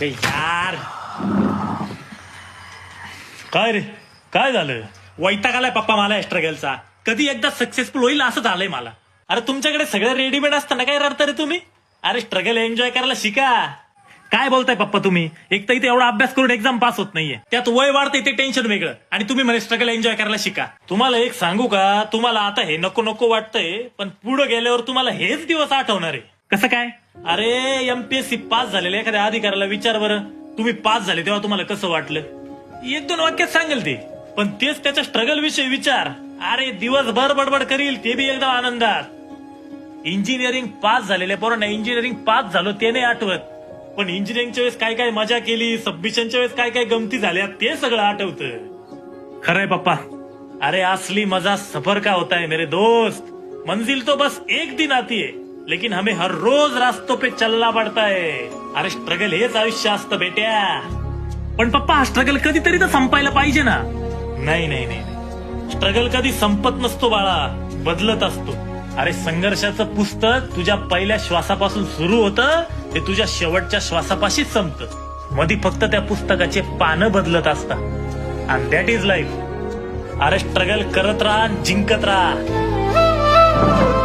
बे यार. काय रे? काय झालं? वैताग आलाय पप्पा मला स्ट्रगलचा कधी एकदा सक्सेसफुल होईल असं झालंय मला. अरे तुमच्याकडे सगळं रेडीमेड असताना काय रडता रे तुम्ही? अरे स्ट्रगल एन्जॉय करायला शिका. काय बोलताय पप्पा तुम्ही? एक तर इथे एवढा अभ्यास करून एक्झाम पास होत नाहीये. त्यात वय वाढतंय ते टेन्शन वेगळं. आणि तुम्ही म्हणे स्ट्रगल एन्जॉय करायला शिका. तुम्हाला एक सांगू का? तुम्हाला आता हे नको नको वाटतंय पण पुढे गेल्यावर तुम्हाला हेच दिवस आठवणार. आहे कसं काय? अरे एमपीएससी पास झालेल्या एखाद्या अधिकाऱ्याला विचार बरं. तुम्ही पास झाले तेव्हा तुम्हाला कसं वाटलं? एक दोन वाक्यात सांगेल ते. पण तेच त्याच्या स्ट्रगल विषयी विचार. अरे दिवसभर बडबड करील ते बी एकदम आनंदात. इंजिनिअरिंग पास झालेल्या पोरांना इंजिनिअरिंग पास झालो ते नाही आठवत. पण इंजिनिअरिंगच्या वेळेस काय काय मजा केली सबमिशनच्या वेळेस काय काय गमती झाल्या ते सगळं आठवतं. खरंय पप्पा. अरे असली मजा सफर का होता है मेरे दोस्त? मंजिल तो बस एक दिन आती है लेकिन हमें हर रोज रास्तों पे चलना पड़ता है। अरे स्ट्रगल हेच आयुष्य असतं बेट्या पण पप्पा हा स्ट्रगल कधीतरी तर संपायला पाहिजे ना। नाही नाही नाही स्ट्रगल कधी संपत नसतो बाळा बदलत असतो। अरे संघर्षाचं पुस्तक तुझ्या पहिल्या श्वासापासून सुरू होतं ते तुझ्या शेवटच्या श्वासापाशीच संपत. मधी फक्त त्या पुस्तकाचे पानं बदलत असतात. अँड दॅट इज लाईफ अरे स्ट्रगल करत राहा आणि जिंकत राहा.